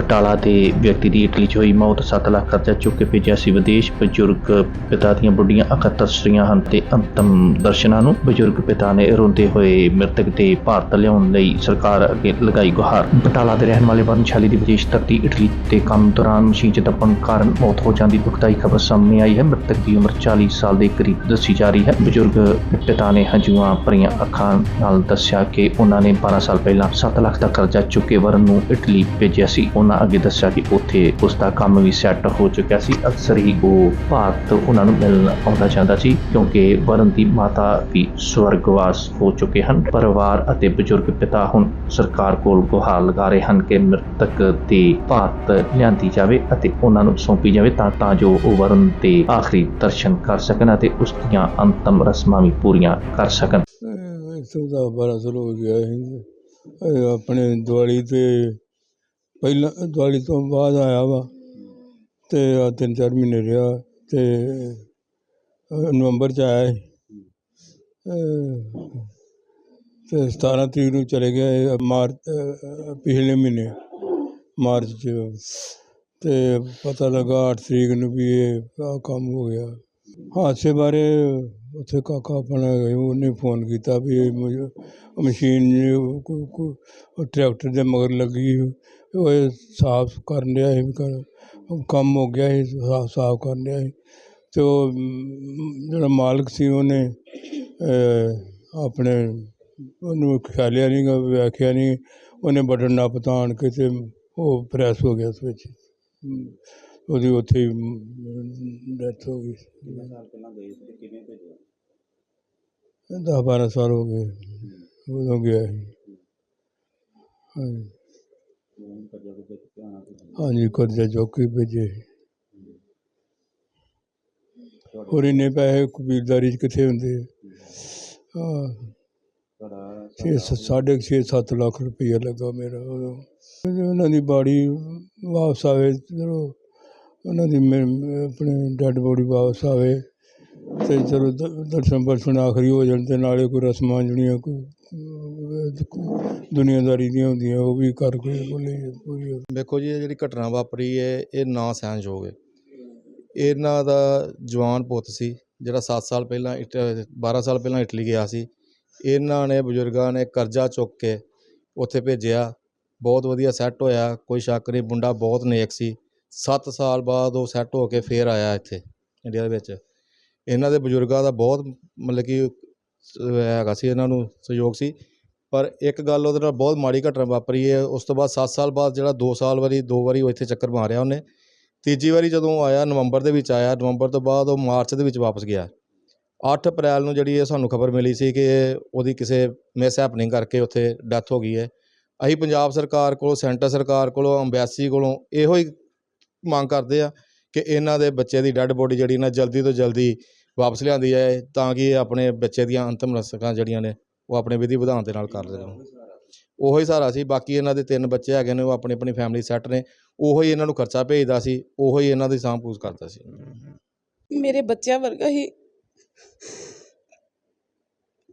ਬਟਾਲਾ ਦੇ ਵਿਅਕਤੀ ਦੀ ਇਟਲੀ 'ਚ ਹੋਈ ਮੌਤ। 7 ਲੱਖ ਕਰਜ਼ਾ ਚੁੱਕ ਕੇ ਭੇਜਿਆ ਸੀ ਵਿਦੇਸ਼। ਬਜ਼ੁਰਗ ਪਿਤਾ ਦੀਆਂ ਬੁੱਢੀਆਂ ਅੱਖਾਂ ਤਰਸਰੀਆਂ ਹਨ ਤੇ ਅੰਤਮ ਦਰਸ਼ਨਾਂ ਨੂੰ ਬਜ਼ੁਰਗ ਪਿਤਾ ਨੇ ਰੋਂਦੇ ਹੋਏ ਮ੍ਰਿਤਕ ਦੇ ਭਾਰਤ ਲਿਆਉਣ ਲਈ ਸਰਕਾਰ ਅੱਗੇ ਲਗਾਈ ਗੁਹਾਰ। ਬਟਾਲਾ ਦੇ ਰਹਿਣ ਵਾਲੇ ਵਰਨ ਦੀ ਵਿਦੇਸ਼ ਧਰਤੀ ਇਟਲੀ ਤੇ ਕੰਮ ਦੌਰਾਨ ਮਸ਼ੀਨ 'ਚ ਦੱਬਣ ਕਾਰਨ ਮੌਤ ਹੋ ਜਾਂਦੀ ਦੁਖਦਾਈ ਖਬਰ ਸਾਹਮਣੇ ਆਈ ਹੈ। ਮ੍ਰਿਤਕ ਦੀ ਉਮਰ 40 ਸਾਲ ਦੇ ਕਰੀਬ ਦੱਸੀ ਜਾ ਰਹੀ ਹੈ। ਬਜ਼ੁਰਗ ਪਿਤਾ ਨੇ ਹੰਝੂਆਂ ਭਰੀਆਂ ਅੱਖਾਂ ਨਾਲ ਦੱਸਿਆ ਕਿ ਉਹਨਾਂ ਨੇ 12 ਸਾਲ ਪਹਿਲਾਂ 7 ਲੱਖ ਦਾ ਕਰਜ਼ਾ ਚੁੱਕੇ ਕੇ ਵਰਨ ਨੂੰ ਇਟਲੀ ਭੇਜਿਆ ਸੀ। ਉਹਨਾਂ ਅੱਗੇ ਦੱਸਿਆ ਕਿ ਉੱਥੇ ਉਸ ਦਾ ਕੰਮ ਵੀ ਸੈੱਟ ਹੋ ਚੁੱਕਿਆ ਸੀ। ਅਕਸਰ ਹੀ ਉਹ ਭਾਰਤ ਉਹਨਾਂ ਨੂੰ ਮਿਲਣ ਆਉਂਦਾ ਜਾਂਦਾ ਸੀ ਕਿਉਂਕਿ ਵਰਨ ਦੀ ਮਾਤਾ ਵੀ ਸਵਰਗਵਾਸ ਹੋ ਚੁੱਕੇ ਹਨ। ਪਰਿਵਾਰ ਅਤੇ ਬਜ਼ੁਰਗ ਪਿਤਾ ਹੁਣ ਸਰਕਾਰ ਕੋਲ ਗੁਹਾਰ ਲਗਾ ਰਹੇ ਹਨ ਕਿ ਮ੍ਰਿਤਕ ਦੀ ਭਾਰਤ ਲਿਆਂਦੀ ਜਾਵੇ ਅਤੇ ਉਹਨਾਂ ਨੂੰ ਸੌਂਪੀ ਜਾਵੇ ਤਾਂ ਤਾਂ ਜੋ ਉਹ ਵਰਨ ਦੇ ਆਖਰੀ ਦਰਸ਼ਨ ਕਰ ਸਕਣ ਅਤੇ ਉਸ ਦੀਆਂ ਅੰਤਮ ਰਸਮਾਂ ਵੀ ਪੂਰੀਆਂ ਕਰ ਸਕਣ। ਇੱਥੋਂ ਦਾ ਬਾਰਾਂ ਸਾਲ ਗਿਆ ਸੀ। ਆਪਣੇ ਦਿਵਾਲੀ ਤੇ ਪਹਿਲਾਂ ਦਿਵਾਲੀ ਤੋਂ ਬਾਅਦ ਆਇਆ ਵਾ ਅਤੇ ਆਹ ਤਿੰਨ ਚਾਰ ਮਹੀਨੇ ਰਿਹਾ ਅਤੇ ਨਵੰਬਰ ਚ ਆਇਆ ਸੀ। ਅਹ ਤੇ 17 ਤਰੀਕ ਨੂੰ ਚਲੇ ਗਏ ਮਾਰਚ ਪਿਛਲੇ ਮਹੀਨੇ, ਮਾਰਚ ਚ ਅਤੇ ਪਤਾ ਲੱਗਾ ਅੱਠ ਤਰੀਕ ਨੂੰ ਵੀ ਇਹ ਆਹ ਕੰਮ ਹੋ ਗਿਆ ਹਾਦਸੇ ਬਾਰੇ ਉੱਥੇ ਕਾਕਾ ਆਪਣਾ ਉਹਨੇ ਫੋਨ ਕੀਤਾ ਵੀ ਮਸ਼ੀਨ ਟਰੈਕਟਰ ਦੇ ਮਗਰ ਲੱਗੀ ਉਹ ਇਹ ਸਾਫ਼ ਕਰਨ ਡਿਆ ਸੀ ਕੰਮ ਹੋ ਗਿਆ ਸੀ, ਸਾਫ਼ ਸਾਫ਼ ਕਰਨ ਡਿਆ ਸੀ। ਤੇ ਉਹ, ਜਿਹੜਾ ਮਾਲਕ ਸੀ ਉਹਨੇ ਆਪਣੇ, ਉਹਨੂੰ ਖਿਆਲਿਆ ਨਹੀਂ ਵੇਖਿਆ ਨਹੀਂ ਉਹਨੇ ਬਟਨ ਨੱਪ ਤਾਣ ਕੇ ਤੇ ਉਹ ਪ੍ਰੈਸ ਹੋ ਗਿਆ ਸਵਿਚ। ਉਹਦੀ ਉੱਥੇ ਡੈਥ ਹੋ ਗਈ। ਦਸ ਬਾਰਾਂ ਸਾਲ ਹੋ ਗਏ। ਉਦੋਂ ਗਿਆ ਸੀ। ਹਾਂਜੀ। ਹਾਂਜੀ, ਕਰਜ਼ਾ ਚੁੱਕ ਭੇਜੇ। ਹੋਰ ਇੰਨੇ ਪੈਸੇ ਕਬੀਲਦਾਰੀ 'ਚ ਕਿੱਥੇ ਹੁੰਦੇ ਆ? ਛੇ ਸ- ਸਾਢੇ ਕੁ ਛੇ, ਸੱਤ ਲੱਖ ਰੁਪਈਆ ਲੱਗਾ ਮੇਰਾ ਉਦੋਂ। ਤੇ ਉਹਨਾਂ ਦੀ ਬਾੜੀ ਵਾਪਸ ਆਵੇ, ਚਲੋ। ਉਹਨਾਂ ਦੀ ਮੇ- ਆਪਣੇ ਡੈੱਡ ਬੋਡੀ ਵਾਪਸ ਆਵੇ। ਤੇ ਚਲੋ ਦ- ਦਰਸ਼ਨ ਪਰਸ਼ਨ ਆਖਰੀ ਹੋ ਜਾਣ ਅਤੇ ਨਾਲੇ ਕੋਈ ਰਸਮਾਂ ਜਿਹੜੀਆਂ ਕੋਈ, ਦੁਨੀਆਦਾਰੀ ਦੀਆਂ ਹੁੰਦੀਆਂ, ਉਹ ਵੀ ਕਰ ਕੇ ਬੋਲੇ ਪੂਰੀ ਵੇਖੋ ਜੀ, ਇਹ ਜਿਹੜੀ ਘਟਨਾ ਵਾਪਰੀ ਹੈ, ਇਹ ਨਾ ਸਹਿਣਯੋਗ ਹੈ। ਇਹਨਾਂ ਦਾ ਜਵਾਨ ਪੁੱਤ ਸੀ, ਜਿਹੜਾ 7 ਸਾਲ ਪਹਿਲਾਂ ਇਟ 12 ਸਾਲ ਪਹਿਲਾਂ ਇਟਲੀ ਗਿਆ ਸੀ। ਇਹਨਾਂ ਨੇ, ਬਜ਼ੁਰਗਾਂ ਨੇ ਕਰਜ਼ਾ ਚੁੱਕ ਕੇ ਉੱਥੇ ਭੇਜਿਆ। ਬਹੁਤ ਵਧੀਆ ਸੈੱਟ ਹੋਇਆ, ਕੋਈ ਸ਼ੱਕ ਨਹੀਂ, ਮੁੰਡਾ ਬਹੁਤ ਨੇਕ ਸੀ। 7 ਸਾਲ ਬਾਅਦ ਉਹ ਸੈੱਟ ਹੋ ਕੇ ਫੇਰ ਆਇਆ ਇੱਥੇ, ਇੰਡੀਆ ਦੇ ਵਿੱਚ। ਇਹਨਾਂ ਦੇ ਬਜ਼ੁਰਗਾਂ ਦਾ ਬਹੁਤ ਮਤਲਬ ਕਿ ਹੈਗਾ ਸੀ ਇਹਨਾਂ ਨੂੰ ਸਹਿਯੋਗ ਸੀ। ਪਰ ਇੱਕ ਗੱਲ ਉਹਦੇ ਨਾਲ ਬਹੁਤ ਮਾੜੀ ਘਟਨਾ ਵਾਪਰੀ ਹੈ। ਉਸ ਤੋਂ ਬਾਅਦ 7 ਸਾਲ ਬਾਅਦ ਜਿਹੜਾ 2 ਸਾਲ ਵਾਰੀ, ਦੋ ਵਾਰੀ ਉਹ ਇੱਥੇ ਚੱਕਰ ਮਾਰਿਆ ਉਹਨੇ। ਤੀਜੀ ਵਾਰੀ ਜਦੋਂ ਆਇਆ, ਨਵੰਬਰ ਦੇ ਵਿੱਚ ਆਇਆ, ਨਵੰਬਰ ਤੋਂ ਬਾਅਦ ਉਹ ਮਾਰਚ ਦੇ ਵਿੱਚ ਵਾਪਸ ਗਿਆ। 8 ਅਪ੍ਰੈਲ ਨੂੰ ਜਿਹੜੀ ਇਹ ਸਾਨੂੰ ਖਬਰ ਮਿਲੀ ਸੀ ਕਿ ਉਹਦੀ ਕਿਸੇ ਮਿਸ ਹੈਪਨਿੰਗ ਕਰਕੇ ਉੱਥੇ ਡੈਥ ਹੋ ਗਈ ਹੈ। ਅਸੀਂ ਪੰਜਾਬ ਸਰਕਾਰ ਕੋਲੋਂ, ਸੈਂਟਰ ਸਰਕਾਰ ਕੋਲੋਂ ਅੰਬੈਸੀ ਕੋਲੋਂ ਇਹੋ ਹੀ ਮੰਗ ਕਰਦੇ ਆ ਕਿ ਇਹਨਾਂ ਦੇ ਬੱਚੇ ਦੀ ਡੈੱਡ ਬੋਡੀ ਜਿਹੜੀ ਨਾ ਜਲਦੀ ਤੋਂ ਜਲਦੀ ਵਾਪਸ ਲਿਆਂਦੀ ਜਾਏ ਤਾਂ ਕਿ ਆਪਣੇ ਬੱਚੇ ਦੀਆਂ ਅੰਤਮ ਰਸਕਾਂ ਜਿਹੜੀਆਂ ਨੇ ਉਹ ਆਪਣੇ ਵਿਧੀ ਵਿਧਾਨ ਦੇ ਨਾਲ ਕਰ ਦੇਣ ਉਹੋ ਹੀ ਸਹਾਰਾ ਸੀ ਬਾਕੀ ਇਹਨਾਂ ਦੇ ਤਿੰਨ ਬੱਚੇ ਹੈਗੇ ਨੇ ਉਹ ਆਪਣੀ ਆਪਣੀ ਫੈਮਿਲੀ ਸੈੱਟ ਨੇ ਉਹੋ ਹੀ ਇਹਨਾਂ ਨੂੰ ਖਰਚਾ ਭੇਜਦਾ ਸੀ ਉਹੋ ਹੀ ਇਹਨਾਂ ਦੀ ਸਾਂਭ ਪੂਛ ਕਰਦਾ ਸੀ। ਮੇਰੇ ਬੱਚਿਆਂ ਵਰਗਾ ਹੀ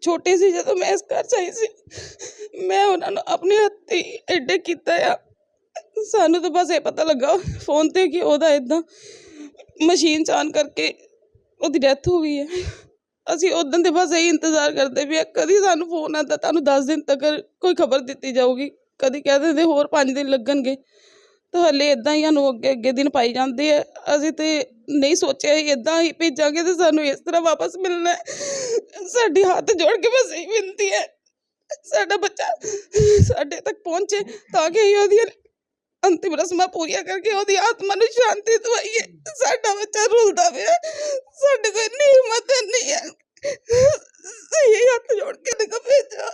ਛੋਟੇ ਸੀ ਜਦੋਂ ਮੈਂ ਇਸ ਘਰ 'ਚ ਆਈ ਸੀ ਮੈਂ ਉਹਨਾਂ ਨੂੰ ਆਪਣੇ ਹੱਥੀ ਐਡੇ ਕੀਤਾ ਆ। ਸਾਨੂੰ ਤਾਂ ਬਸ ਇਹ ਪਤਾ ਲੱਗਾ ਫੋਨ ਤੇ ਕਿ ਉਹਦਾ ਇਦਾਂ ਮਸ਼ੀਨ ਚਾਨ ਕਰਕੇ ਉਹਦੀ ਡੈਥ ਹੋ ਗਈ ਹੈ। ਅਸੀਂ ਉਦੋਂ ਦੇ ਬਸ ਇਹੀ ਇੰਤਜ਼ਾਰ ਕਰਦੇ ਵੀ ਆ, ਕਦੀ ਸਾਨੂੰ ਫੋਨ ਆਉਂਦਾ ਤੁਹਾਨੂੰ 10 ਦਿਨ ਤੱਕ ਕੋਈ ਖਬਰ ਦਿੱਤੀ ਜਾਊਗੀ। ਕਦੀ ਕਹਿ ਦਿੰਦੇ ਹੋਰ 5 ਦਿਨ ਲੱਗਣਗੇ। ਤਾਂ ਹਲੇ ਇਦਾਂ ਹੀ ਸਾਨੂੰ ਅੱਗੇ ਅੱਗੇ ਦਿਨ ਪਾਈ ਜਾਂਦੇ ਆ। ਅਸੀਂ ਤੇ ਨਹੀਂ ਸੋਚਿਆ ਸੀ ਇਦਾਂ ਹੀ ਭੇਜਾਂਗੇ ਤੇ ਸਾਨੂੰ ਇਸ ਤਰ੍ਹਾਂ ਵਾਪਸ ਮਿਲਣਾ ਹੈ। ਸਾਡੀ ਹੱਥ ਜੋੜ ਕੇ ਬਸ ਇਹੀ ਬੇਨਤੀ ਹੈ। ਸਾਡਾ ਬੱਚਾ ਸਾਡੇ ਤੱਕ ਪਹੁੰਚੇ ਤਾਂ ਕਿ ਅਸੀਂ ਉਹਦੀਆਂ ਅੰਤਿਮ ਰਸਮਾਂ ਪੂਰੀਆਂ ਕਰਕੇ ਉਹਦੀ ਆਤਮਾ ਨੂੰ ਸ਼ਾਂਤੀ ਦਵਾਈਏ। ਸਾਡਾ ਬੱਚਾ ਰੁਲਦਾ ਪਿਆ। ਸਾਡੇ ਕੋਲ ਇੰਨੀ ਹਿੰਮਤ ਨਹੀਂ ਹੈ। ਸਹੀ ਹੱਥ ਜੋੜ ਕੇ ਦੇਖੋ ਭੇਜੋ।